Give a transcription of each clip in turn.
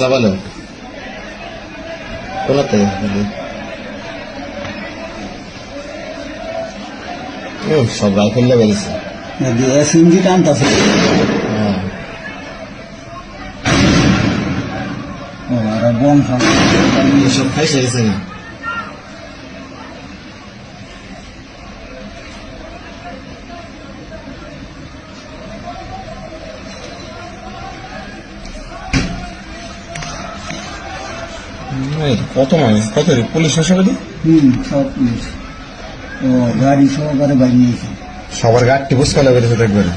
চাপালো কোলাতে ও সব রাইফেল লেগেছে সিঞ্জি টানতাছে আর বম সব খাইছে গেছে। কত মানুষ? কত পুলিশ হাসপাতালে হুম সব পুলিশ। ও গাড়ি সহকারে বাইরে নিয়েছে। সবার গাড়িটি বুঝকালে বেড়েছে না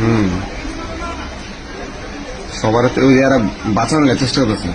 হুম। সবার ওই এরা বাঁচানোর চেষ্টা করতেছে।